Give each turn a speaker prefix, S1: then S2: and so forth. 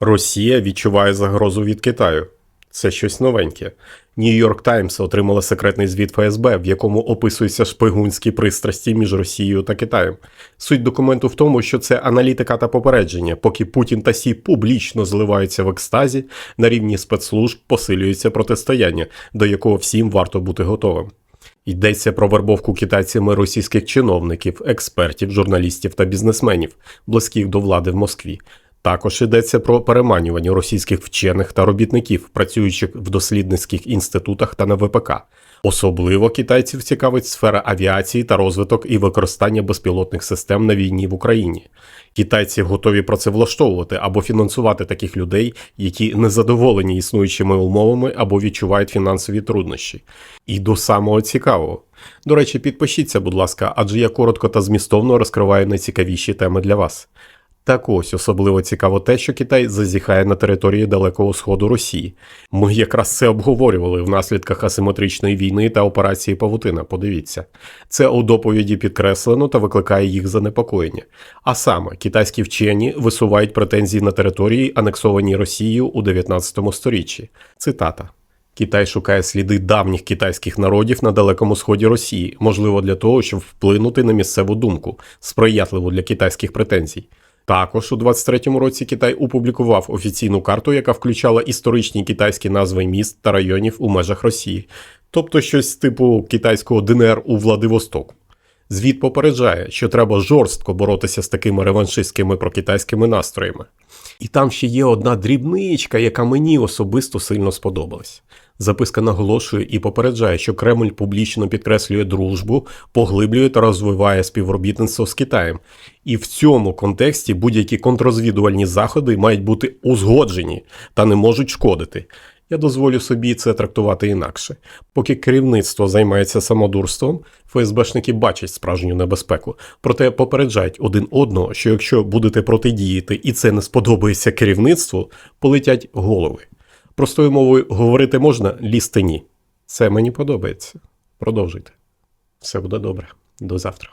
S1: Росія відчуває загрозу від Китаю. Це щось новеньке. Нью-Йорк Таймс отримала секретний звіт ФСБ, в якому описуються шпигунські пристрасті між Росією та Китаєм. Суть документу в тому, що це аналітика та попередження, поки Путін та Сі публічно зливаються в екстазі, на рівні спецслужб посилюється протистояння, до якого всім варто бути готовим. Йдеться про вербовку китайцями російських чиновників, експертів, журналістів та бізнесменів, близьких до влади в Москві. Також йдеться про переманювання російських вчених та робітників, працюючих в дослідницьких інститутах та на ВПК. Особливо китайців цікавить сфера авіації та розвиток і використання безпілотних систем на війні в Україні. Китайці готові працевлаштовувати або фінансувати таких людей, які незадоволені існуючими умовами або відчувають фінансові труднощі. І до самого цікавого. До речі, підпишіться, будь ласка, адже я коротко та змістовно розкриваю найцікавіші теми для вас. Так ось особливо цікаво те, що Китай зазіхає на території Далекого Сходу Росії. Ми якраз це обговорювали в наслідках асиметричної війни та операції Павутина. Подивіться, це у доповіді підкреслено та викликає їх занепокоєння. А саме, китайські вчені висувають претензії на території, анексовані Росією у 19 сторіччі. Цитата. Китай шукає сліди давніх китайських народів на далекому сході Росії, можливо, для того, щоб вплинути на місцеву думку, сприятливу для китайських претензій. Також у 23-му році Китай опублікував офіційну карту, яка включала історичні китайські назви міст та районів у межах Росії, тобто щось типу китайського ДНР у Владивостоку. Звіт попереджає, що треба жорстко боротися з такими реваншистськими прокитайськими настроями. І там ще є одна дрібничка, яка мені особисто сильно сподобалась. Записка наголошує і попереджає, що Кремль публічно підкреслює дружбу, поглиблює та розвиває співробітництво з Китаєм. І в цьому контексті будь-які контррозвідувальні заходи мають бути узгоджені та не можуть шкодити. Я дозволю собі це трактувати інакше. Поки керівництво займається самодурством, ФСБшники бачать справжню небезпеку, проте попереджають один одного, що якщо будете протидіяти і це не сподобається керівництву, полетять голови. Простою мовою говорити можна, лізти ні. Це мені подобається. Продовжуйте. Все буде добре. До завтра.